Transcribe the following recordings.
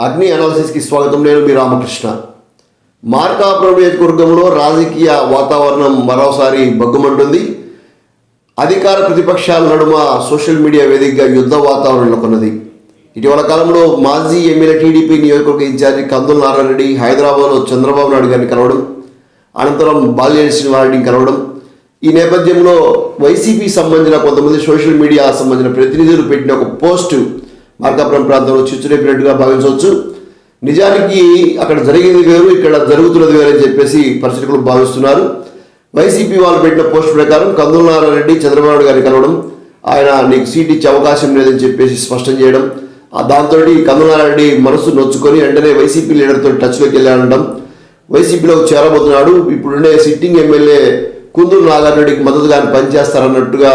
అగ్ని అనాలిసిస్కి స్వాగతం నేను మీ రామకృష్ణ. మార్కాపురం నియోజకవర్గంలో రాజకీయ వాతావరణం మరోసారి బగ్గుమంటుంది అధికార ప్రతిపక్షాల నడుమ సోషల్ మీడియా వేదికగా యుద్ధ వాతావరణం నెలకొన్నది. ఇటీవల కాలంలో మాజీ ఎమ్మెల్యే టీడీపీ నియోజకవర్గ ఇన్ఛార్జి కందుల నారాయణ రెడ్డి హైదరాబాద్లో చంద్రబాబు నాయుడు గారిని కలవడం అనంతరం బాలినేని శ్రీనివారెడ్డిని కలవడం ఈ నేపథ్యంలో వైసీపీ సంబంధించిన కొంతమంది సోషల్ మీడియా సంబంధించిన ప్రతినిధులు పెట్టిన ఒక పోస్టు మార్కాపురం ప్రాంతంలో చిచ్చురేపినట్టుగా భావించవచ్చు. నిజానికి అక్కడ జరిగింది వేరు ఇక్కడ జరుగుతున్నది వేరు అని చెప్పేసి పరిశీలకులు భావిస్తున్నారు. వైసీపీ వాళ్ళు పెట్టిన పోస్ట్ ప్రకారం కందుల నారాయణరెడ్డి చంద్రబాబు గారిని కలవడం ఆయన నీకు సీట్ ఇచ్చే అవకాశం లేదని చెప్పేసి స్పష్టం చేయడం ఆ దాంతో కందుల నారాయణరెడ్డి మనసు నొచ్చుకొని వెంటనే వైసీపీ లీడర్తో టచ్లోకి వెళ్ళాడడం వైసీపీలో చేరబోతున్నాడు. ఇప్పుడుండే సిట్టింగ్ ఎమ్మెల్యే కుందూరు నాగారెడ్డికి మద్దతుగా పనిచేస్తారన్నట్టుగా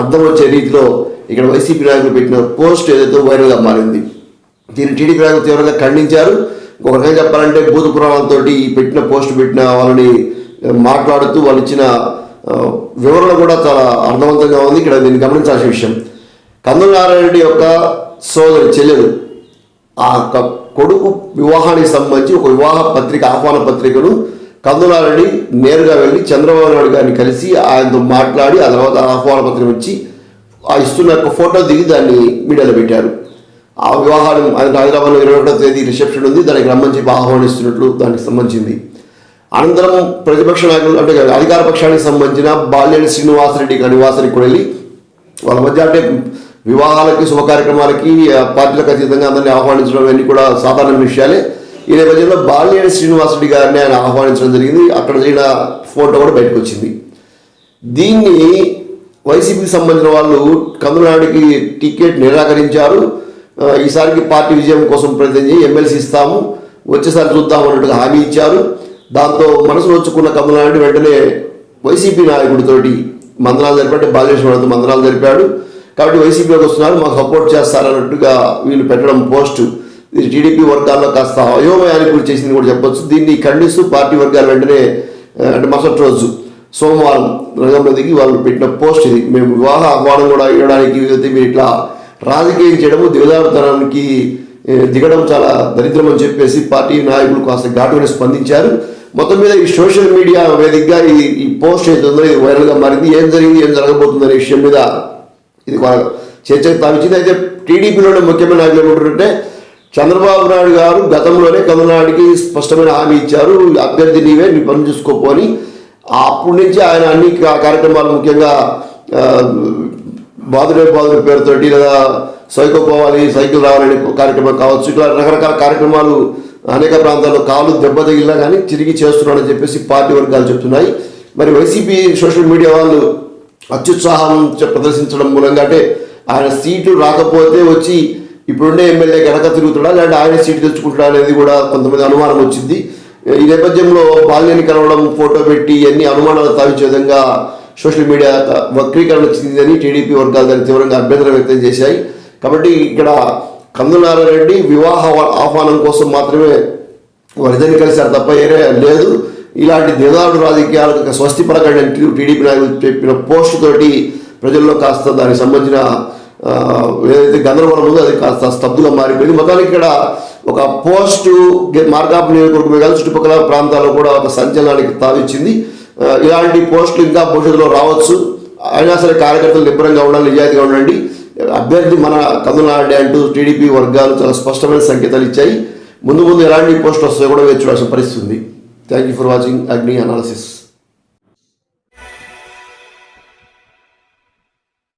అర్థం వచ్చే రీతిలో ఇక్కడ వైసీపీ నాయకులు పెట్టిన పోస్ట్ ఏదైతే వైరల్గా మారింది. దీన్ని టీడీపీ నాయకులు తీవ్రంగా ఖండించారు. ఒక రకంగా చెప్పాలంటే భూత పురాణాలతో ఈ పెట్టిన పోస్ట్ పెట్టిన వాళ్ళని మాట్లాడుతూ వాళ్ళు ఇచ్చిన వివరణ కూడా చాలా అర్థవంతంగా ఉంది. ఇక్కడ దీన్ని గమనించాల్సిన విషయం. కందుల నారాయణరెడ్డి యొక్క సోదరి చెల్లెలు ఆ యొక్క కొడుకు వివాహానికి సంబంధించి ఒక వివాహ పత్రిక ఆహ్వాన పత్రికను కందులారెడ్డి నేరుగా వెళ్ళి చంద్రబాబు నాయుడు గారిని కలిసి ఆయనతో మాట్లాడి ఆ తర్వాత ఆహ్వాన పత్రం వచ్చి ఆ ఇస్తున్న యొక్క ఫోటో దిగి దాన్ని మీడియాలో పెట్టారు. ఆ వివాహం ఆయన హైదరాబాద్లో ఇరవై ఒకటో తేదీ రిసెప్షన్ ఉంది దానికి రమ్మని చెప్పి ఆహ్వానిస్తున్నట్లు దానికి సంబంధించింది. అనంతరం ప్రతిపక్ష నాయకులు అంటే అధికార పక్షానికి సంబంధించిన బాల్యని శ్రీనివాసరెడ్డి నివాసానికి కూడా వెళ్ళి వాళ్ళ మధ్య అంటే వివాహాలకి శుభ కార్యక్రమాలకి ఆ, పార్టీలకు అతీతంగా అందరినీ ఆహ్వానించడం అన్నీ కూడా సాధారణ విషయాలే. ఈ నేపథ్యంలో బాలినేని శ్రీనివాసుడి గారిని ఆయన ఆహ్వానించడం జరిగింది. అక్కడ జరిగిన ఫోటో కూడా బయటకు వచ్చింది. దీన్ని వైసీపీకి సంబంధించిన వాళ్ళు కమలనాయుడికి టికెట్ నిరాకరించారు. ఈసారికి పార్టీ విజయం కోసం ప్రయత్నం చేసి ఎమ్మెల్సీ ఇస్తాము వచ్చేసారి చూద్దాం అన్నట్టుగా హామీ ఇచ్చారు. దాంతో మనసు నొచ్చుకున్న కమలనాయుడు వెంటనే వైసీపీ నాయకుడితోటి మందనాలు జరిపాడు బాలకృష్ణ మందనాలు జరిపాడు. కాబట్టి వైసీపీలోకి వస్తున్నారు మాకు సపోర్ట్ చేస్తారన్నట్టుగా వీళ్ళు పెట్టడం పోస్టు. టీడీపీ వర్గాల్లో కాస్త అయోమయానికి గురి చేసింది కూడా చెప్పొచ్చు. దీన్ని ఖండిస్తూ పార్టీ వర్గాలు వెంటనే అంటే మరుసటి రోజు సోమవారం రంగంలో దిగి వాళ్ళు పెట్టిన పోస్ట్ ఇది. మేము వివాహ ఆహ్వానం కూడా ఇవ్వడానికి మీరు ఇట్లా రాజకీయం చేయడము దిగదారుతనానికి దిగడం చాలా దరిద్రం అని చెప్పేసి పార్టీ నాయకులు కాస్త ఘాటుగా స్పందించారు. మొత్తం మీద ఈ సోషల్ మీడియా వేదికగా ఈ ఈ పోస్ట్ ఏదైతే ఇది వైరల్గా మారింది. ఏం జరిగింది ఏం జరగబోతుంది అనే విషయం మీద ఇది వాళ్ళ చర్చకు తావించింది అయితే టీడీపీలోనే ముఖ్యమైన నాయకులు ఏమంటుంటే చంద్రబాబు నాయుడు గారు గతంలోనే కమలనాడికి స్పష్టమైన హామీ ఇచ్చారు. అభ్యర్థి నీవే నీ పని చూసుకోపోని అప్పటి నుంచి ఆయన అన్ని కార్యక్రమాలు ముఖ్యంగా బాధుడే బాదుడే పేరుతోటి లేదా సైకిల్ పోవాలి సైకిల్ రావాలని కార్యక్రమం కావచ్చు. ఇట్లా రకరకాల కార్యక్రమాలు అనేక ప్రాంతాల్లో కాలు దెబ్బ తగిలినా కానీ తిరిగి చేస్తున్నాడని చెప్పేసి పార్టీ వర్గాలు చెప్తున్నాయి. మరి వైసీపీ సోషల్ మీడియా వాళ్ళు అత్యుత్సాహం ప్రదర్శించడం మూలంగా అంటే ఆయన సీటు రాకపోతే వచ్చి ఇప్పుడుండే ఎమ్మెల్యే గనక తిరుగుతాడా లేదంటే ఆయన సీటు తెచ్చుకుంటాడా అనేది కూడా కొంతమంది అనుమానం వచ్చింది. ఈ నేపథ్యంలో బాల్యని కలవడం ఫోటో పెట్టి అన్ని అనుమానాలు తావించే విధంగా సోషల్ మీడియా వక్రీకరణ చెందిందని టీడీపీ వర్గాలు దాన్ని తీవ్రంగా అభ్యంతరం వ్యక్తం చేశాయి. కాబట్టి ఇక్కడ కందునారాయణ రెడ్డి వివాహ ఆహ్వానం కోసం మాత్రమే వారిద్దరిని కలిశారు తప్ప ఏరే లేదు. ఇలాంటి దిగాడు రాజకీయాలకు స్వస్తి పలకండి టీడీపీ నాయకులు చెప్పిన పోస్ట్ తోటి ప్రజల్లో కాస్త దానికి సంబంధించిన ఏదైతే గందరగోళం ఉందో అది కాస్త స్తబ్దుగా మారిపోయింది. మొత్తానికి ఇక్కడ ఒక పోస్టు గె- మార్గాపు నియోజకవర్గం కాదు చుట్టుపక్కల ప్రాంతాల్లో కూడా ఒక సంచలనానికి తావిచ్చింది. ఇలాంటి పోస్టులు ఇంకా భవిష్యత్తులో రావచ్చు. అయినా సరే కార్యకర్తలు నిబ్బరంగా ఉండాలి నిజాయితీగా ఉండండి. అభ్యర్థి మన కమలనాయుడు అంటూ టీడీపీ వర్గాలు చాలా స్పష్టమైన సంకేతాలు ఇచ్చాయి. ముందు ముందు ఎలాంటి పోస్ట్ వస్తాయో కూడా వేచి చూడాల్సిన పరిస్థితి ఉంది. Thank you for watching Agni analysis